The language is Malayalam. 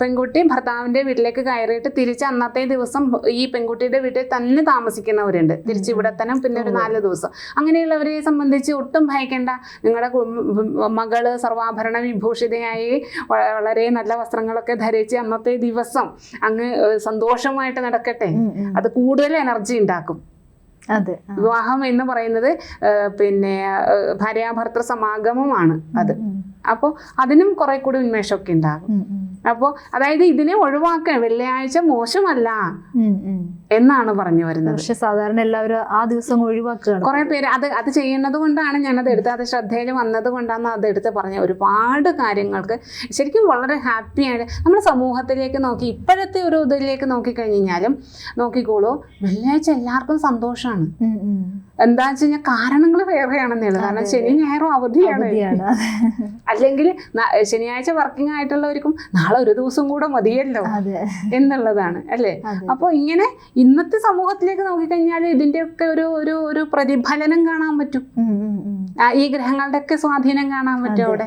പെൺകുട്ടി ഭർത്താവിന്റെ വീട്ടിലേക്ക് കയറിയിട്ട് തിരിച്ച് അന്നത്തെ ദിവസം ഈ പെൺകുട്ടിയുടെ വീട്ടിൽ തന്നെ താമസിക്കുന്നവരുണ്ട്. തിരിച്ച് ഇവിടെ തന്നെ പിന്നെ ഒരു നാല് ദിവസം. അങ്ങനെയുള്ളവരെ സംബന്ധിച്ച് ഒട്ടും ഭയക്കേണ്ട. നിങ്ങളുടെ മകൾ സർവാഭരണ വിഭൂഷിതയായി വളരെ നല്ല വസ്ത്രങ്ങളൊക്കെ ധരിച്ച് അന്നത്തെ ദിവസം അങ്ങ് സന്തോഷമായിട്ട് നടക്കട്ടെ. അത് കൂടുതൽ എനർജി ഉണ്ടാക്കും. അതെ. വിവാഹം എന്ന് പറയുന്നത് പിന്നെ ഭാര്യാഭർത്തൃ സമാഗമമാണ് അത്. അപ്പോ അപ്പോൾ അതിനും കുറെ കൂടി ഉന്മേഷമൊക്കെ ഉണ്ടാകും. അപ്പോൾ അതായത് ഇതിനെ ഒഴിവാക്കാൻ വെള്ളിയാഴ്ച മോശമല്ല. എന്നാണ് പറഞ്ഞു വരുന്നത്. പക്ഷെ സാധാരണ എല്ലാവരും ആ ദിവസം ഒഴിവാക്കുകയാണ്. കുറെ പേര് അത് അത് ചെയ്യുന്നത് കൊണ്ടാണ് ഞാനത് എടുത്ത് അത് ശ്രദ്ധയിൽ വന്നത് കൊണ്ടാണ് അത് എടുത്ത് പറഞ്ഞ ഒരുപാട് കാര്യങ്ങൾക്ക് ശരിക്കും വളരെ ഹാപ്പിയാണ് നമ്മുടെ സമൂഹത്തിലേക്ക് നോക്കി ഇപ്പോഴത്തെ ഒരു ഇതിലേക്ക് നോക്കിക്കഴിഞ്ഞാലും കഴിഞ്ഞാലും നോക്കിക്കോളൂ വെള്ളിയാഴ്ച എല്ലാവർക്കും സന്തോഷമാണ്. എന്താ വെച്ച് കഴിഞ്ഞാൽ കാരണങ്ങൾ വേറെയാണെന്നേ ഉള്ളൂ കാരണം ശനി ഞായറും അവധിയാണ്. അല്ലെങ്കിൽ ശനിയാഴ്ച വർക്കിംഗ് ആയിട്ടുള്ളവർക്കും നാളെ ഒരു ദിവസം കൂടെ മതിയല്ലോ എന്നുള്ളതാണ് അല്ലേ? അപ്പൊ അപ്പോൾ ഇങ്ങനെ ഇന്നത്തെ സമൂഹത്തിലേക്ക് നോക്കിക്കഴിഞ്ഞാൽ ഇതിന്റെയൊക്കെ ഒരു ഒരു ഒരു പ്രതിഫലനം കാണാൻ പറ്റും. ഈ ഗ്രഹങ്ങളുടെ ഒക്കെ സ്വാധീനം കാണാൻ പറ്റും അവിടെ.